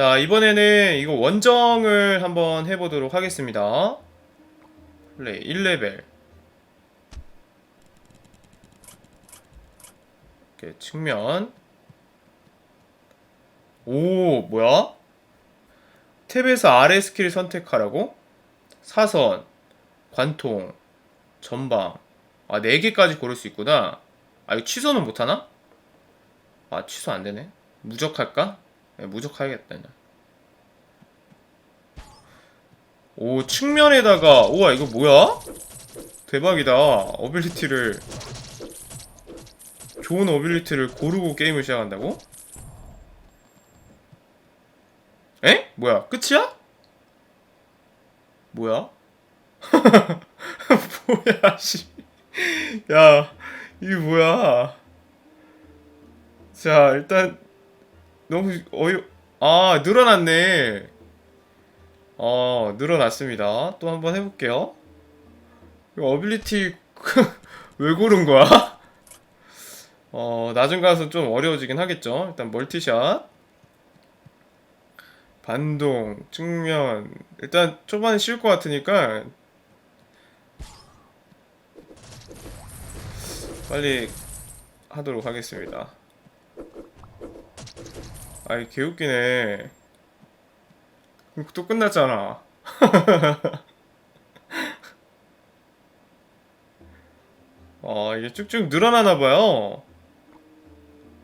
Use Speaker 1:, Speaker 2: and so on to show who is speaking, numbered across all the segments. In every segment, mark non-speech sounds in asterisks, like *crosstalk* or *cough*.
Speaker 1: 자, 이번에는 이거 원정을 한번 해보도록 하겠습니다. 플레이 1레벨. 이렇게 측면. 오, 뭐야? 탭에서 아래 스킬 선택하라고? 사선, 관통, 전방. 아, 4개까지 고를 수 있구나. 아, 이거 취소는 못하나? 아, 취소 안 되네. 무적할까? 네, 무적해야겠다. 그냥. 오, 측면에다가, 우와, 이거 뭐야? 대박이다. 어빌리티를, 좋은 어빌리티를 고르고 게임을 시작한다고? 에? 뭐야, 끝이야? 뭐야? *laughs* 뭐야, 씨. 야, 이게 뭐야. 자, 일단, 너무 어이, 아, 늘어났네. 어, 늘어났습니다. 또 한번 해볼게요. 이거 어빌리티, *laughs* 왜 고른 거야? *laughs* 어, 나중 가서 좀 어려워지긴 하겠죠. 일단 멀티샷. 반동, 측면. 일단 초반에 쉬울 것 같으니까 빨리 하도록 하겠습니다. 아이 개웃기네. 또 끝났잖아. *laughs* 아 이게 쭉쭉 늘어나나 봐요.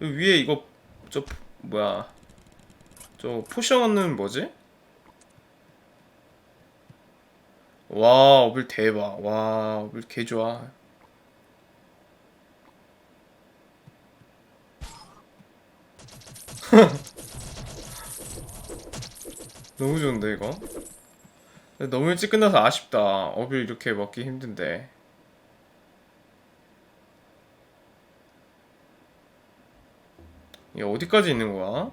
Speaker 1: 여기 위에 이거 저 뭐야? 저 포션은 뭐지? 와 어빌 대박. 와 어빌 개 좋아. 너무 좋은데 이거? 너무 일찍 끝나서 아쉽다. 어빌 이렇게 먹기 힘든데. 이게 어디까지 있는 거야?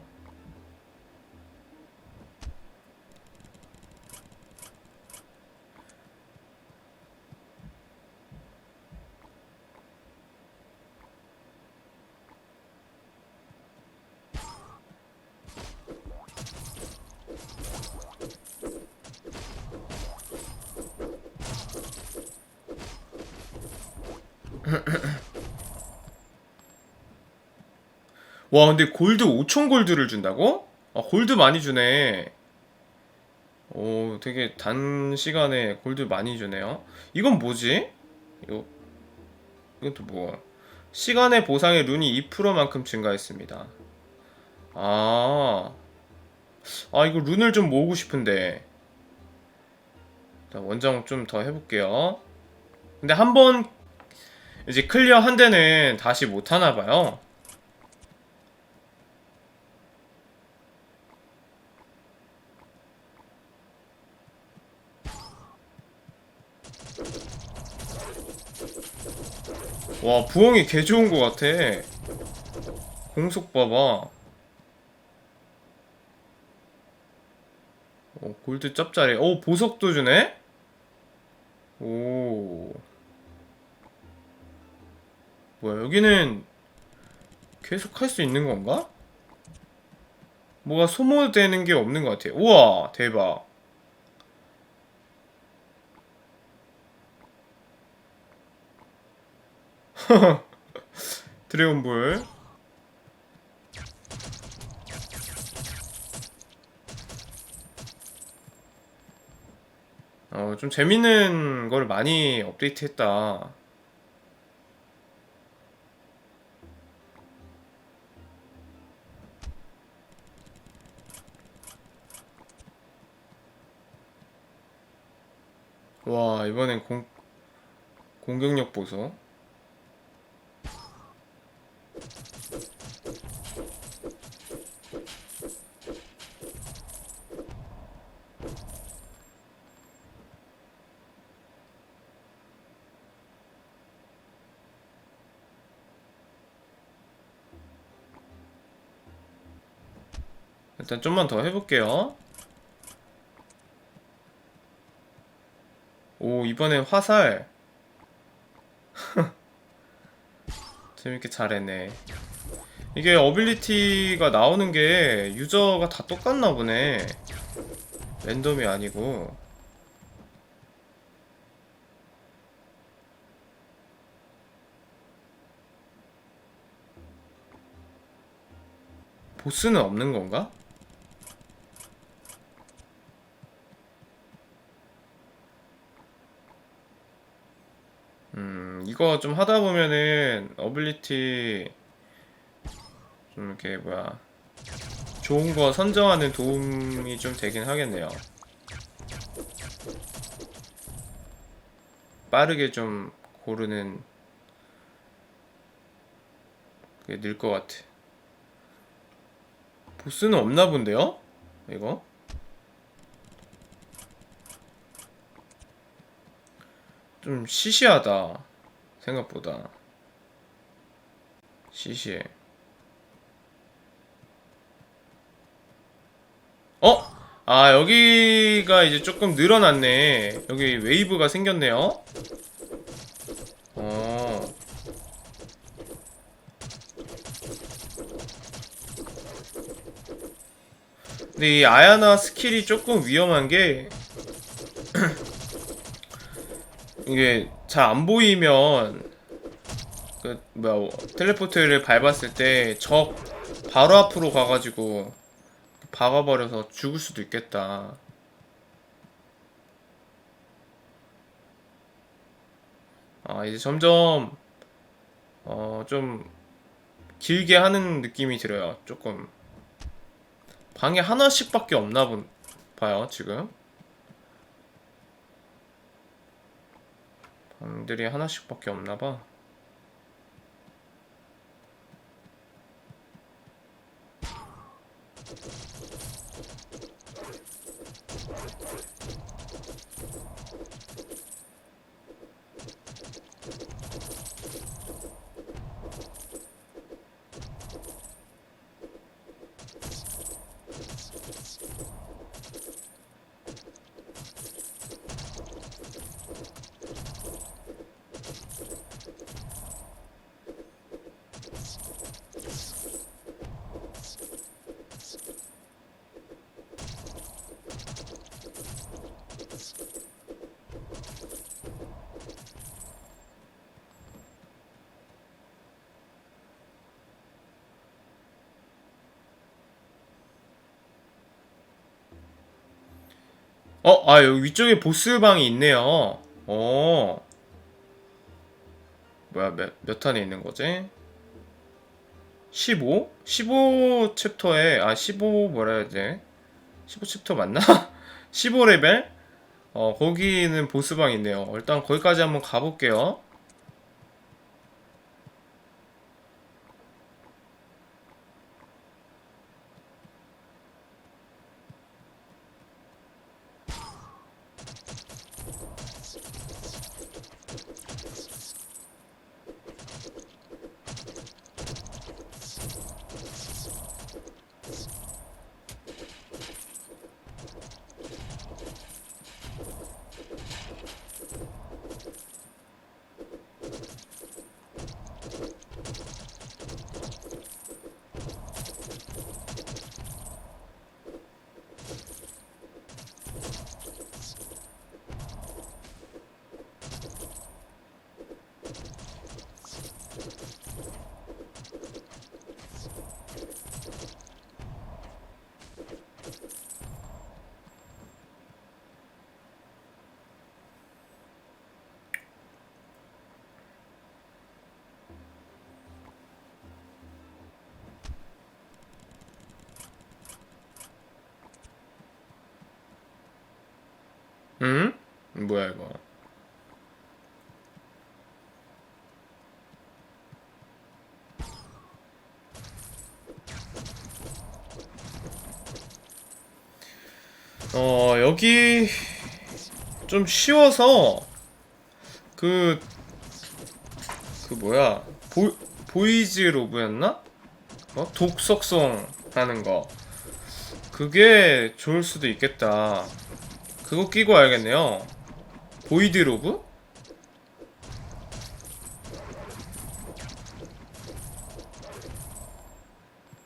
Speaker 1: 와 근데 골드 5천 골드를 준다고? 아 골드 많이 주네 오 되게 단시간에 골드 많이 주네요 이건 뭐지? 이거 이건 또 뭐? 시간의 보상의 룬이 2%만큼 증가했습니다 아... 아 이거 룬을 좀 모으고 싶은데 일단 원정 좀 더 해볼게요 근데 한 번 이제 클리어 한 데는 다시 못 하나 봐요 와 부엉이 개 좋은 거 같아. 공속 봐봐. 오 골드 짭짜리. 오 보석도 주네? 오. 뭐야 여기는 계속 할 수 있는 건가? 뭐가 소모되는 게 없는 것 같아. 우와 대박 *laughs* 드래곤볼 어, 좀 재밌는 걸 많이 업데이트 했다. 와, 이번엔 공, 공격력 보소. 일단 좀만 더 해볼게요. 오, 이번엔 화살. *laughs* 재밌게 잘했네. 이게 어빌리티가 나오는 게 유저가 다 똑같나 보네. 랜덤이 아니고. 보스는 없는 건가? 음, 이거 좀 하다 보면은 어빌리티 좀 이렇게 뭐야 좋은 거 선정하는 도움이 좀 되긴 하겠네요. 빠르게 좀 고르는 그게 늘 것 같아. 보스는 없나 본데요? 이거? 좀 시시하다. 생각보다. 시시해. 어? 아, 여기가 이제 조금 늘어났네. 여기 웨이브가 생겼네요. 어. 근데 이 아야나 스킬이 조금 위험한 게 이게 잘 안 보이면 그 뭐야 텔레포트를 밟았을 때 적 바로 앞으로 가가지고 박아버려서 죽을 수도 있겠다. 아 이제 점점 어 좀 길게 하는 느낌이 들어요. 조금 방에 하나씩밖에 없나 본 봐요 지금. 방들이 하나씩밖에 없나 봐. 어, 아, 여기 위쪽에 보스방이 있네요. 어. 뭐야, 몇, 몇 탄에 있는 거지? 15? 15 챕터에, 아, 15 뭐라 해야 돼? 15 챕터 맞나? *laughs* 15레벨? 어, 거기는 보스방 있네요. 일단 거기까지 한번 가볼게요. 응? 뭐야, 이거. 어, 여기 좀 쉬워서 그, 그 뭐야, 보, 보이즈 로브였나? 어? 독석성 하는 거. 그게 좋을 수도 있겠다. 그거 끼고 와야겠네요. 보이드 로브?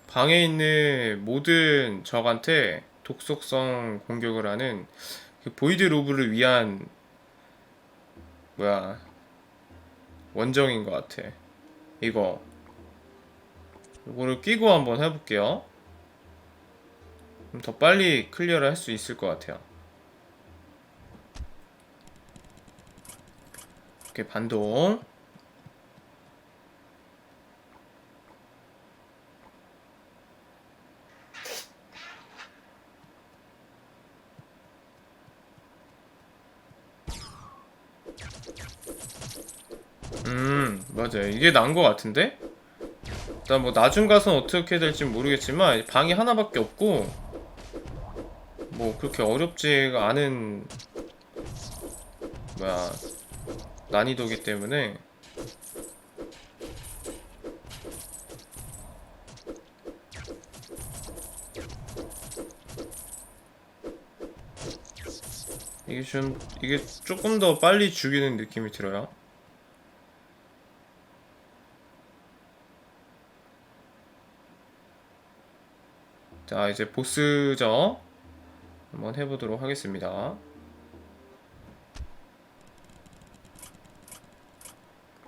Speaker 1: 방에 있는 모든 적한테 독속성 공격을 하는 그 보이드 로브를 위한 뭐야 원정인 것 같아. 이거 이거를 끼고 한번 해볼게요. 더 빨리 클리어를 할 수 있을 것 같아요. 이렇게 반동. 음, 맞아요. 이게 나은 것 같은데? 일단 뭐 나중 가선 어떻게 될지 모르겠지만 방이 하나밖에 없고 뭐 그렇게 어렵지가 않은 뭐야 난이도기 때문에 이게 좀 이게 조금 더 빨리 죽이는 느낌이 들어요. 자 이제 보스죠 한번 해보도록 하겠습니다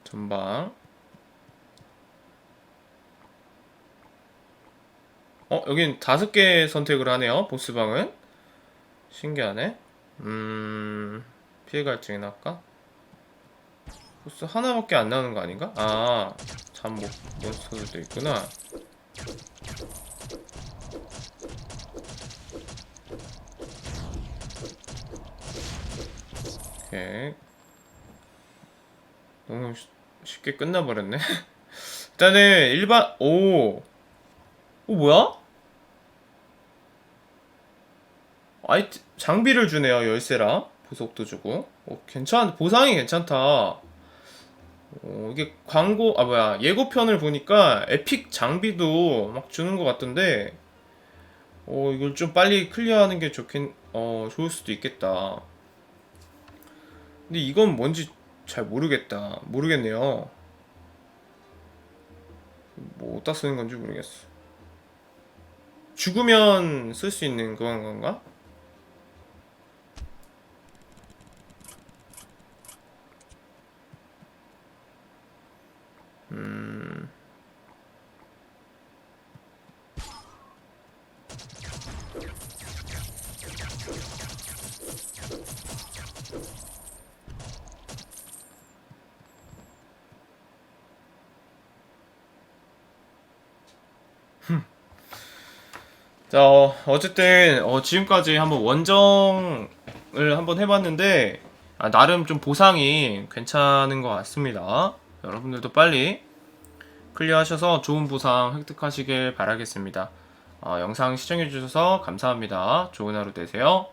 Speaker 1: 전방 어 여긴 다섯 개 선택을 하네요 보스방은 신기하네 음 피해 갈증이나 할까? 보스 하나밖에 안 나오는 거 아닌가? 아잠 몬스터들도 있구나 오케이. 너무 쉬- 쉽게 끝나버렸네. *laughs* 일단은 일반 오. 오 뭐야? 아이 장비를 주네요 열쇠랑 보석도 주고. 오 괜찮 보상이 괜찮다. 오, 이게 광고 아 뭐야 예고편을 보니까 에픽 장비도 막 주는 것 같던데. 오 이걸 좀 빨리 클리어하는 게 좋긴 어 좋을 수도 있겠다. 근데 이건 뭔지 잘 모르겠다. 모르겠네요. 뭐 어디다 쓰는 건지 모르겠어. 죽으면 쓸 수 있는 그런 건가? 자, 어, 어쨌든 어, 지금까지 한번 원정을 한번 해봤는데 아, 나름 좀 보상이 괜찮은 것 같습니다. 여러분들도 빨리 클리어하셔서 좋은 보상 획득하시길 바라겠습니다. 어, 영상 시청해주셔서 감사합니다. 좋은 하루 되세요.